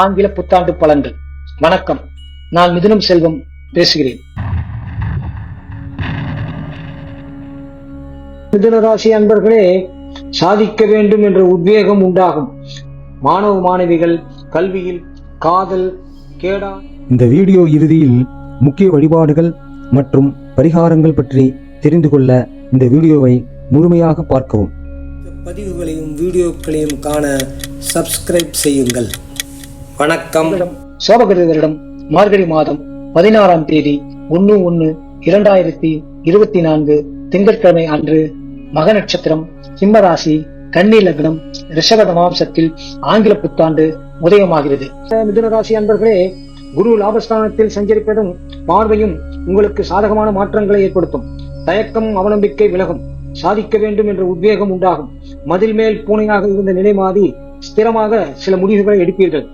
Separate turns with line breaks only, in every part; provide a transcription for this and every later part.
ஆங்கில புத்தாண்டு பலன்கள். வணக்கம். நான் மிதுனம் செல்வம் பேசுகிறேன். மிதுன ராசி அன்பர்களே சாதிக்க வேண்டும் என்ற உத்வேகம் உண்டாகும். மாணவ மாணவிகள் கல்வியில் காதல் கேடா.
இந்த வீடியோ இறுதியில் முக்கிய வழிபாடுகள் மற்றும் பரிகாரங்கள் பற்றி தெரிந்து கொள்ள இந்த வீடியோவை முழுமையாக பார்க்கவும்.
பதிவுகளையும் வீடியோக்களையும் காண சப்ஸ்கிரைப் செய்யுங்கள். வணக்கம்.
சோபகிருதரிடம் மார்கழி மாதம் பதினாறாம் தேதி ஒன்னு ஒன்னு இரண்டாயிரத்தி இருபத்தி நான்கு திங்கட்கிழமை அன்று மக நட்சத்திரம் சிம்மராசி கன்னி லக்னம் ரிஷப மாம்சத்தில் ஆங்கில புத்தாண்டு உதயமாகிறது. மிதுனராசி அன்பர்களே குரு லாபஸ்தானத்தில் சஞ்சரிப்பதும் பார்வையும் உங்களுக்கு சாதகமான மாற்றங்களை ஏற்படுத்தும். தயக்கம் அவநம்பிக்கை விலகும். சாதிக்க வேண்டும் என்ற உத்வேகம் உண்டாகும். மதில் மேல் பூனையாக இருந்த நிலை மாறி ஸ்திரமாக சில முடிவுகளை எடுப்பீர்கள்.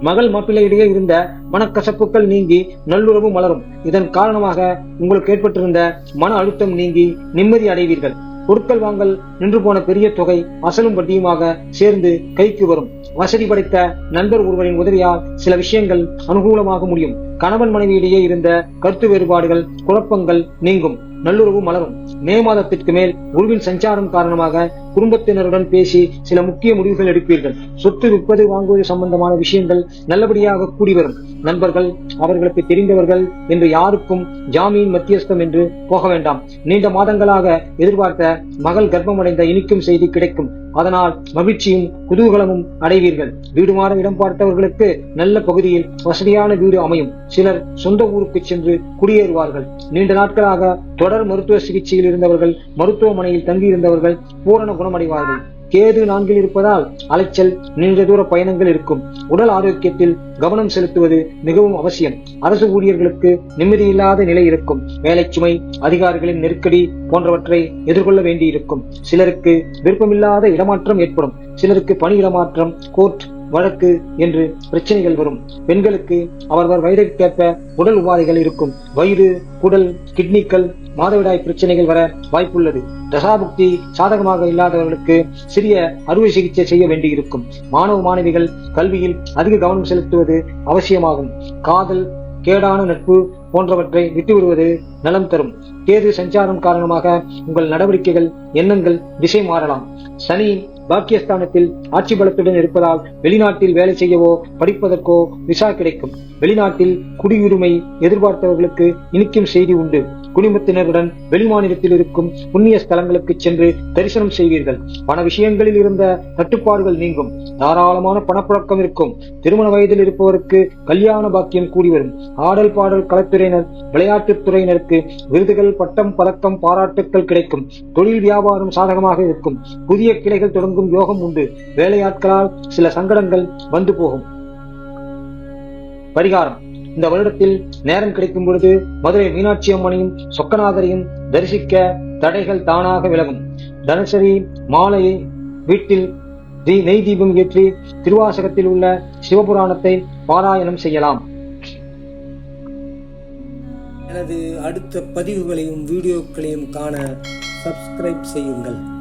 மகள் மாப்பிள்ளையிடையே இருந்த மனக்கசப்புகள் நீங்கி நல்லுறவு மலரும். இதன் காரணமாக உங்களுக்கு ஏற்பட்டிருந்த மன அழுத்தம் நீங்கி நிம்மதி அடைவீர்கள். பொருட்கள் வாங்கல் நின்று போன பெரிய தொகை அசலும் வட்டியுமாக சேர்ந்து கைக்கு வரும். வசதி படைத்த நண்பர் ஒருவரின் உதவியால் சில விஷயங்கள் அனுகூலமாக முடியும். கணவன் மனைவியிடையே இருந்த கருத்து வேறுபாடுகள் குழப்பங்கள் நீங்கும். நல்லுறவு மலரும். மே மாதத்திற்கு மேல் உருவின் சஞ்சாரம் காரணமாக குடும்பத்தினருடன் பேசி சில முக்கிய முடிவுகள் எடுப்பீர்கள். சொத்து விற்பது வாங்குவது சம்பந்தமான விஷயங்கள் நல்லபடியாக கூடி வரும் நண்பர்கள் அவர்களுக்கு தெரிந்தவர்கள் என்று யாருக்கும் ஜாமீன் மத்தியஸ்தம் என்று போக வேண்டாம். நீண்ட மாதங்களாக எதிர்பார்த்த மகள் கர்ப்பமடைந்த இனிக்கும் செய்தி கிடைக்கும். அதனால் மகிழ்ச்சியும் குதூகலமும் அடைவீர்கள். வீடு மாற இடம் பார்த்தவர்களுக்கு நல்ல பகுதியில் வசதியான வீடு அமையும். சிலர் சொந்த ஊருக்கு சென்று குடியேறுவார்கள். நீண்ட நாட்களாக தொடர் மருத்துவ சிகிச்சையில் இருந்தவர்கள் மருத்துவமனையில் தங்கியிருந்தவர்கள் பூரண குணமடைவார்கள். கேது நான்கில் இருப்பதால் அலைச்சல் நீண்ட தூர பயணங்கள் இருக்கும். உடல் ஆரோக்கியத்தில் கவனம் செலுத்துவது மிகவும் அவசியம். அரசு ஊழியர்களுக்கு நிம்மதியில்லாத நிலை இருக்கும். வேலை சுமை அதிகாரிகளின் நெருக்கடி போன்றவற்றை எதிர்கொள்ள வேண்டியிருக்கும். சிலருக்கு விருப்பமில்லாத இடமாற்றம் ஏற்படும். சிலருக்கு பணி இடமாற்றம் கோர்ட் வழக்கு என்று பிரச்சனைகள் வரும். பெண்களுக்கு அவரவர் வயதிற்கேற்ப உடல் உபாதைகள் இருக்கும். வயிறு குடல் கிட்னிக்கள் மாதவிடாய் பிரச்சனைகள் வர வாய்ப்புள்ளது. தசாபுக்தி சாதகமாக இல்லாதவர்களுக்கு சிறிய அறுவை சிகிச்சை செய்ய வேண்டியிருக்கும். மாணவ மாணவிகள் கல்வியில் அதிக கவனம் செலுத்துவது அவசியமாகும். காதல் கேடான நட்பு போன்றவற்றை விட்டுவிடுவது நலம் தரும். கேது சஞ்சாரம் காரணமாக உங்கள் நடவடிக்கைகள் எண்ணங்கள் திசை மாறலாம். சனி பாக்கியஸ்தானத்தில் ஆட்சி பலத்துடன் இருப்பதால் வெளிநாட்டில் வேலை செய்யவோ படிப்பதற்கோ விசா கிடைக்கும். வெளிநாட்டில் குடியுரிமை எதிர்பார்த்தவர்களுக்கு இனிக்கும் செய்தி உண்டு. குடும்பத்தினருடன் வெளிமாநிலத்தில் இருக்கும் புண்ணிய ஸ்தலங்களுக்கு சென்று தரிசனம் செய்வீர்கள். பண விஷயங்களில் இருந்த தட்டுப்பாடுகள் நீங்கும். தாராளமான பணப்புழக்கம் இருக்கும். திருமண வயதில் இருப்பவருக்கு கல்யாண பாக்கியம் கூடி வரும் ஆடல் பாடல் கலைத்துறையினர் விளையாட்டுத் துறையினருக்கு விருதுகள் பட்டம் பதக்கம் பாராட்டுக்கள் கிடைக்கும். தொழில் வியாபாரம் சாதகமாக இருக்கும். புதிய கிளைகள் தொடங்கும் யோகம் உண்டு. வேலையாட்களால் சில சங்கடங்கள் வந்து போகும். பரிகாரம். இந்த வருடத்தில் நேரம் கிடைக்கும் பொழுது மதுரை மீனாட்சி அம்மனையும் சொக்கநாதரையும் தரிசிக்க தடைகள் தானாக விலகும். தனசரி மாலை வீட்டில் தி- நெய் தீபம் ஏற்றி திருவாசகத்தில் உள்ள சிவபுராணத்தை பாராயணம் செய்யலாம்.
எனது அடுத்த பதிவுகளையும் வீடியோக்களையும் காண சப்ஸ்கிரைப் செய்யுங்கள்.